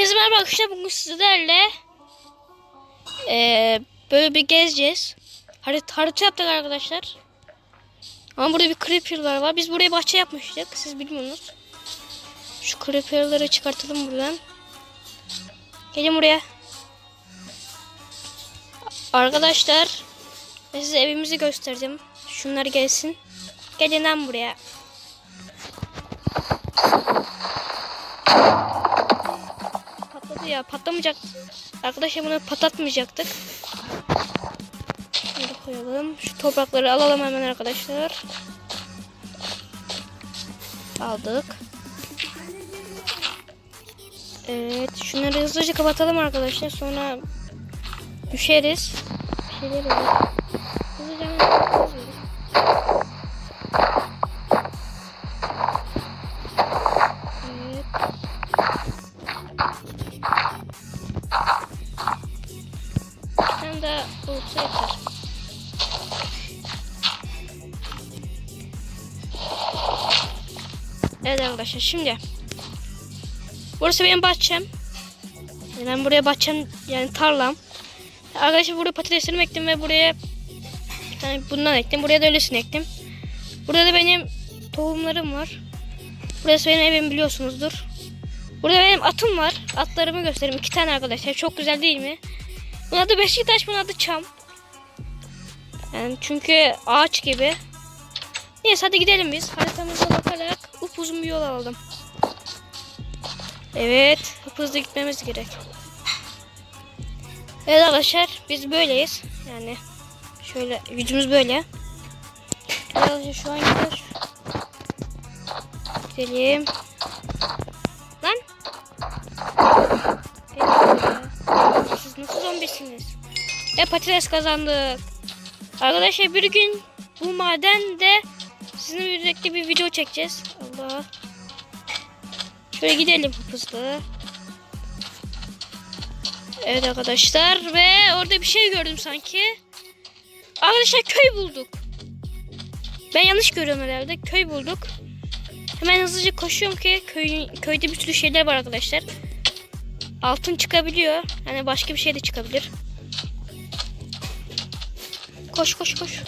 Hepinize merhaba arkadaşlar. Bugün sizlerle eee, böyle bir gezeceğiz. Harit harita yaptık arkadaşlar. Ama burada bir creeper'lar var. Biz buraya bahçe yapmıştık. Siz bilmiyorsunuz. Şu creeper'ları çıkartalım buradan. Gelin buraya. Arkadaşlar size evimizi göstereceğim. Şunlar gelsin. Gelin lan buraya. Ya patlamayacak. Arkadaşlar bunu patlatmayacaktık. Şöyle koyalım. Şu toprakları alalım hemen arkadaşlar. Aldık. Evet şunları hızlıca kapatalım arkadaşlar. Sonra düşeriz. Bir şeyler olur. Hızlıca arkadaşlar şimdi Burası benim bahçem. Ben buraya bahçem yani tarlam. Arkadaşlar buraya patateslerimi ektim ve buraya bir tane bundan ektim. Buraya da öylesini ektim. Burada da benim tohumlarım var. Burası benim evim biliyorsunuzdur. Burada benim atım var. Atlarımı göstereyim. İki tane arkadaşlar. Çok güzel değil mi? Bunun adı Beşiktaş, bunun adı Çam. Yani çünkü ağaç gibi. Neyse hadi gidelim biz. Haritamıza bakarak upuzun bir yol alalım. Evet, hızlı gitmemiz gerek. Evet arkadaşlar, biz böyleyiz. Yani şöyle yüzümüz böyle. Arkadaşlar şu an gidiyoruz. Gidelim. Lan. Siz nasıl zombisiniz? E patates kazandık. Arkadaşlar bir gün bu madende sizinle birlikte bir video çekeceğiz. Şöyle gidelim hızlı. Evet arkadaşlar ve orada bir şey gördüm sanki. Arkadaşlar köy bulduk. Ben yanlış görüyorum herhalde. Köy bulduk. Hemen hızlıca koşuyorum ki köy, köyde bir sürü şeyler var arkadaşlar. Altın çıkabiliyor. Yani başka bir şey de çıkabilir. Koş koş koş.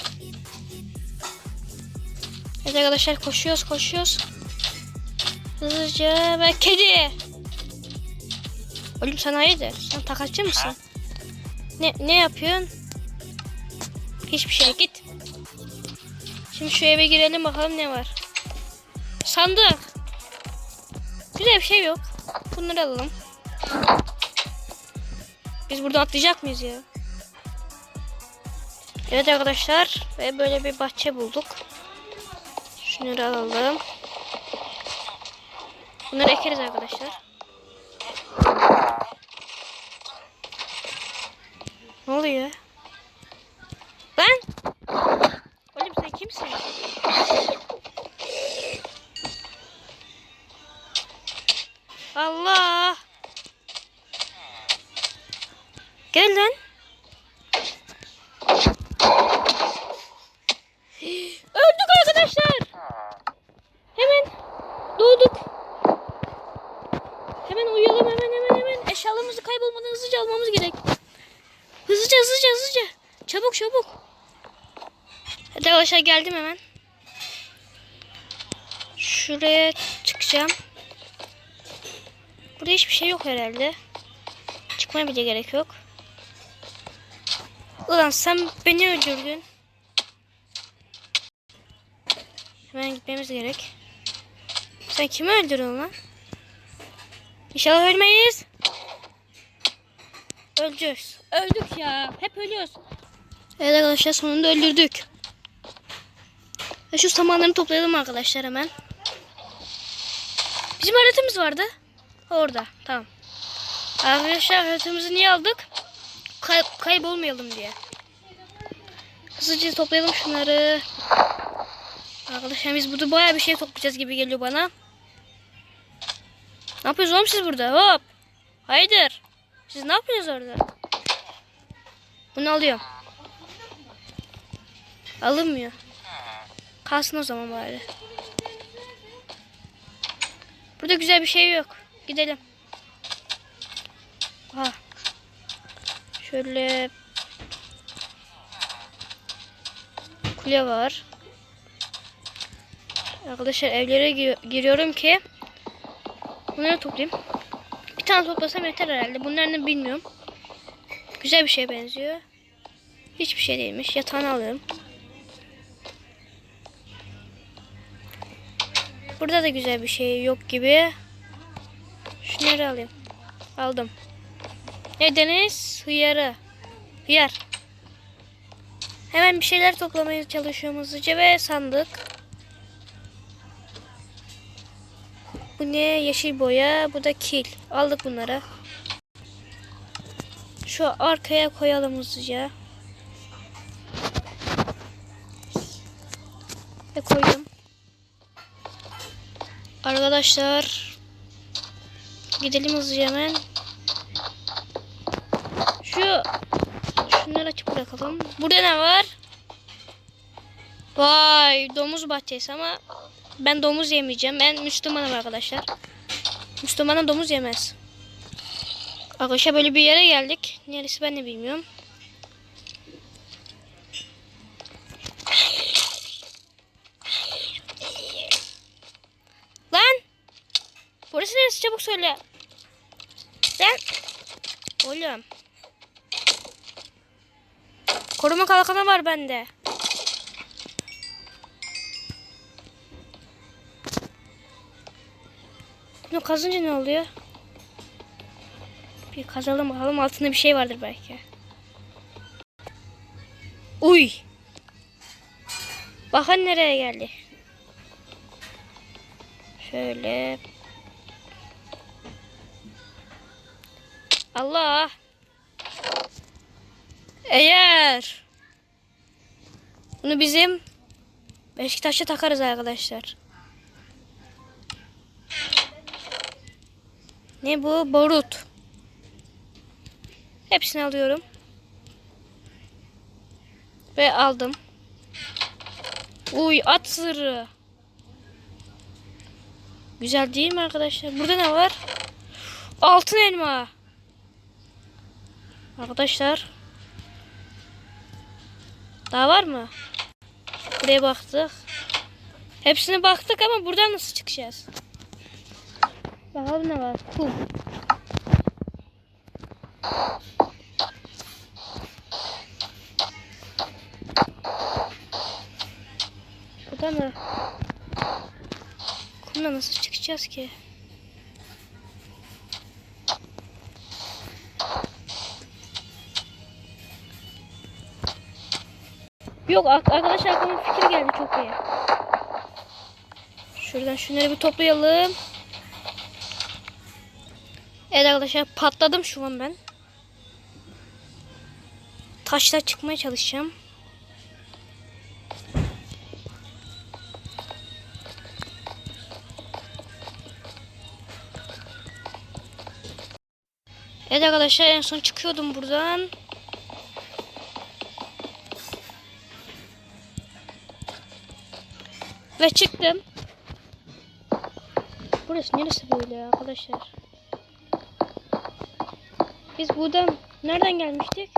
Evet arkadaşlar koşuyoruz koşuyoruz. Hızlıca ve kedi. Oğlum sen hayırdır? Sen takatçı mısın? Ne, ne yapıyorsun? Hiçbir şey git. Şimdi şu eve girelim bakalım ne var. Sandık. Güzel bir şey yok. Bunları alalım. Biz buradan atlayacak mıyız ya? Evet arkadaşlar ve böyle bir bahçe bulduk. Şunları alalım. Bunları ekeriz arkadaşlar. Ne oluyor? Lan! Oğlum sen kimsin? Allah! Gel lan. Öldük arkadaşlar. Hemen doğduk. Hemen uyuyalım hemen hemen Eşyalarımızı kaybolmadan hızlıca almamız gerek. Hızlıca hızlıca hızlıca. Çabuk çabuk. Hadi arkadaşlar geldim hemen. Şuraya çıkacağım. Burada hiçbir şey yok herhalde. Çıkmaya bile gerek yok. Ulan sen beni öldürdün. Hemen gitmemiz gerek. Sen kimi öldürdün lan? İnşallah ölmeyiz. Öleceğiz. Öldük ya. Hep ölüyoruz. Evet arkadaşlar sonunda öldürdük. Şu samanları toplayalım arkadaşlar hemen. Bizim haritamız vardı. Orada. Tamam. Arkadaşlar haritamızı niye aldık? Kay kaybolmayalım diye. Hızlıca toplayalım şunları. Arkadaşlar biz burada bayağı bir şey toplayacağız gibi geliyor bana. Ne yapıyorsunuz oğlum siz burada? Hop. Haydır. Siz ne yapıyorsunuz orada? Bunu alıyorum. Alınmıyor. Kalsın o zaman bari. Burada güzel bir şey yok. Gidelim. Ha. Şöyle kule var. Arkadaşlar evlere gi- giriyorum ki bunları toplayayım. Tane toplasam yeter herhalde. Bunlar ne bilmiyorum. Güzel bir şeye benziyor. Hiçbir şey değilmiş. Yatağını alıyorum. Burada da güzel bir şey yok gibi. Şunları alayım. Aldım. Ne deniz? Hıyarı. Hıyar. Hemen bir şeyler toplamaya çalışıyorum hızlıca ve sandık. Bu ne? Yeşil boya. Bu da kil. Aldık bunları. Şu arkaya koyalım hızlıca. Ve koydum. Arkadaşlar gidelim hızlıca hemen. Şu şunları açıp bırakalım. Burada ne var? Vay domuz bahçesi ama ben domuz yemeyeceğim. Ben Müslümanım arkadaşlar. Müslümana domuz yemez. Arkadaşlar böyle bir yere geldik. Neresi ben de bilmiyorum. Lan! Burası neresi çabuk söyle. Lan! Oğlum. Koruma kalkanı var bende. Bunu kazınca ne oluyor? Bir kazalım bakalım altında bir şey vardır belki. Uy. Bakın nereye geldi. Şöyle. Allah. Eğer bunu bizim Beşiktaş'a takarız arkadaşlar. Ne bu? Borut. Hepsini alıyorum. Ve aldım. Uy at zırhı. Güzel değil mi arkadaşlar? Burada ne var? Altın elma. Arkadaşlar. Daha var mı? Buraya baktık. Hepsine baktık ama buradan nasıl çıkacağız? Bakalım ne var. Kum. Burada mı? Kumla nasıl çıkacağız ki? Yok ar- arkadaşlar aklıma fikir geldi çok iyi. Şuradan şunları bir toplayalım. Evet arkadaşlar patladım şu an ben. Taşla çıkmaya çalışacağım. Evet arkadaşlar en son çıkıyordum buradan. Ve çıktım. Burası neresi böyle arkadaşlar? Biz buradan nereden gelmiştik?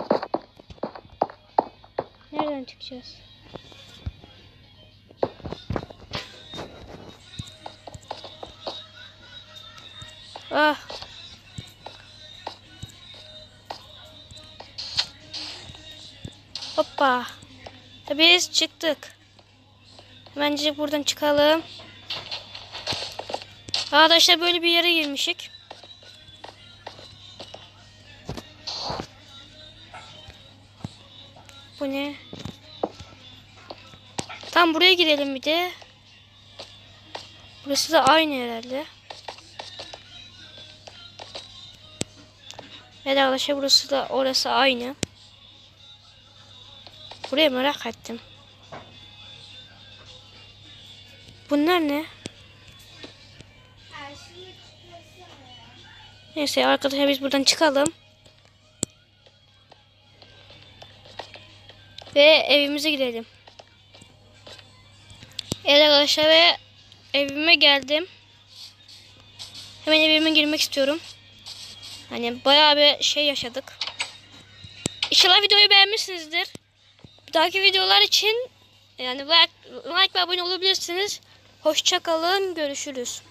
Nereden çıkacağız? Ah. Hoppa. Biz çıktık. Bence buradan çıkalım. Arkadaşlar böyle bir yere girmişik. Bu ne? Tam buraya gidelim bir de. Burası da aynı herhalde. Evet arkadaşlar burası da orası aynı. Buraya merak ettim. Bunlar ne? Neyse arkadaşlar biz buradan çıkalım. Ve evimize gidelim. Evet arkadaşlar ve evime geldim. Hemen evime girmek istiyorum. Hani bayağı bir şey yaşadık. İnşallah videoyu beğenmişsinizdir. Bir dahaki videolar için yani like, like ve abone olabilirsiniz. Hoşçakalın. Görüşürüz.